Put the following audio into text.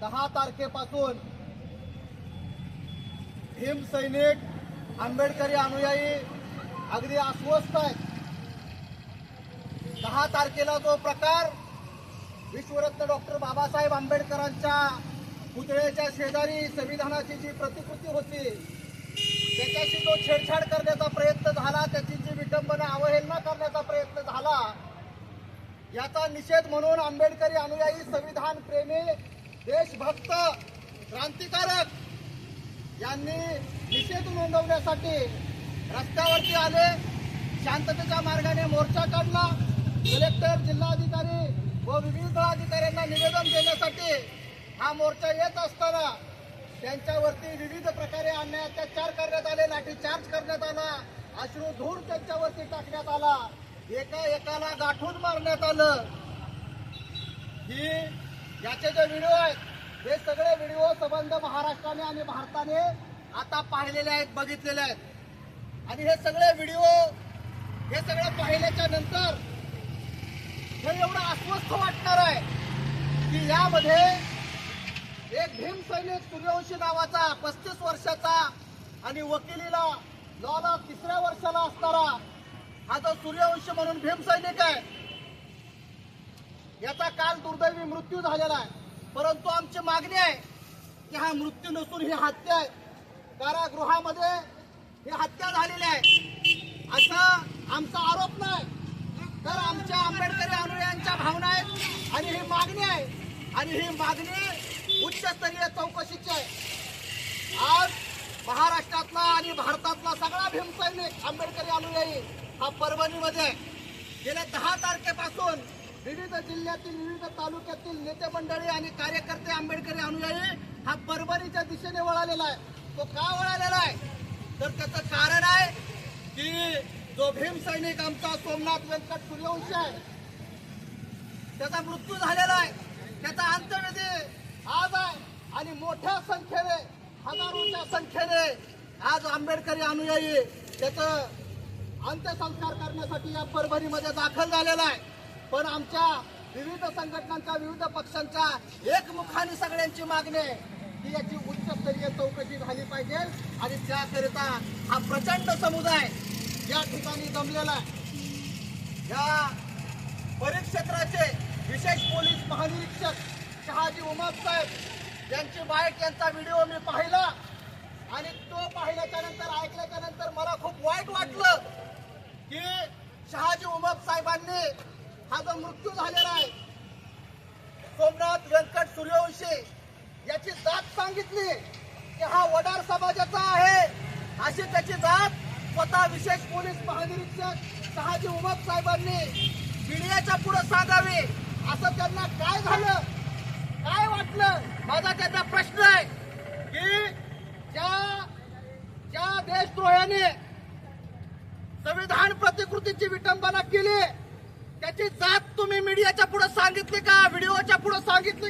दहा तारखेपासून भीम सैनिक आंबेडकरी अनुयायी अगदी अस्वस्थ आहेत. दहा तारखेला जो प्रकार विश्वरत्न डॉक्टर बाबासाहेब आंबेडकरांच्या पुतळ्याच्या शेजारी संविधानाची जी प्रतिकृती होती त्याच्याशी जो छेडछाड करण्याचा प्रयत्न झाला त्याची जी विटंबना अवहेलना करण्याचा प्रयत्न झाला याचा निषेध म्हणून आंबेडकरी अनुयायी संविधान प्रेमी देशभक्त क्रांतिकारक यांनी निषेध नोंदवण्यासाठी रस्त्यावरती आले शांततेच्या मार्गाने मोर्चा काढला. कलेक्टर जिल्हाधिकारी व विविध अधिकाऱ्यांना निवेदन देण्यासाठी हा मोर्चा येत असताना त्यांच्यावरती विविध प्रकारे अन्याय अत्याचार करण्यात आले लाठीचार्ज करण्यात आला अश्रू धूर त्यांच्यावरती टाकण्यात आला. एका एकाला गाठून मारण्यात आलं. ही याचे जे व्हिडिओ आहेत हे सगळे व्हिडिओ संबंध महाराष्ट्राने आणि भारताने आता पाहिलेले आहेत बघितलेले आहेत. आणि हे सगळे व्हिडिओ हे सगळं पाहिल्याच्या नंतर हे एवढं अस्वस्थ वाटणार आहे की यामध्ये एक भीम सैनिक सूर्यवंशी नावाचा पस्तीस वर्षाचा आणि वकिलीला लॉला तिसऱ्या वर्षाला असणारा हा जो सूर्यवंशी म्हणून भीम सैनिक आहे याचा काल दुर्दैवी मृत्यू झालेला आहे. परंतु आमची मागणी आहे की हा मृत्यू नसून ही हत्या आहे. कारागृहामध्ये ही हत्या झालेली आहे. असा आमचा आरोप नाही. तर आमच्या आंबेडकरी अनुयायांच्या भावना आहेत आणि ही मागणी आहे. आणि ही मागणी उच्चस्तरीय चौकशीची आहे. आज महाराष्ट्रातला आणि भारतातला सगळा भीमसैनिक आंबेडकरी अनुयायी हा परभणीमध्ये आहे. गेल्या दहा तारखेपासून विविध जिल्ह्यातील विविध तालुक्यातील नेते मंडळी आणि कार्यकर्ते आंबेडकरी अनुयायी हा परभणीच्या दिशेने वळालेला आहे. तो का वळालेला आहे? तर त्याचं कारण आहे की जो भीम सैनिक आमचा सोमनाथ व्यंकट सूर्यवंशी आहे त्याचा मृत्यू झालेला आहे. त्याचा अंत्यविधी आज आहे आणि मोठ्या संख्येने हजारोच्या संख्येने आज आंबेडकरी अनुयायी त्याचं अंत्यसंस्कार करण्यासाठी या परभणीमध्ये दाखल झालेला आहे. पण आमच्या विविध संघटनांच्या विविध पक्षांच्या एकमुखाने सगळ्यांची मागणी आहे की याची उच्चस्तरीय चौकशी झाली पाहिजे आणि त्याकरिता हा प्रचंड समुदाय या ठिकाणी जमलेला आहे. या परिक्षेत्राचे विशेष पोलीस महानिरीक्षक शहाजी उमप साहेब यांची बाईक यांचा व्हिडिओ मी पाहिला आणि तो पाहिल्याच्या नंतर ऐकल्याच्या नंतर मला खूप वाईट वाटलं की शहाजी उमप साहेबांनी हा जो मृत्यू झालेला आहे सोमनाथ व्यंकट सूर्यवंशी याची जात सांगितली की हा वडार समाजाचा आहे. अशी त्याची जात स्वतः विशेष पोलीस महानिरीक्षक शहाजी उमद साहेबांनी मीडियाच्या पुढे सांगावी. असं त्यांना काय झालं? काय वाटलं? माझा त्याचा प्रश्न आहे की ज्या ज्या देशद्रोहाने संविधान प्रतिकृतीची विटंबना केली त्याची जात तुम्ही मीडियाच्या पुढे सांगितली का? व्हिडिओच्या पुढे सांगितली का?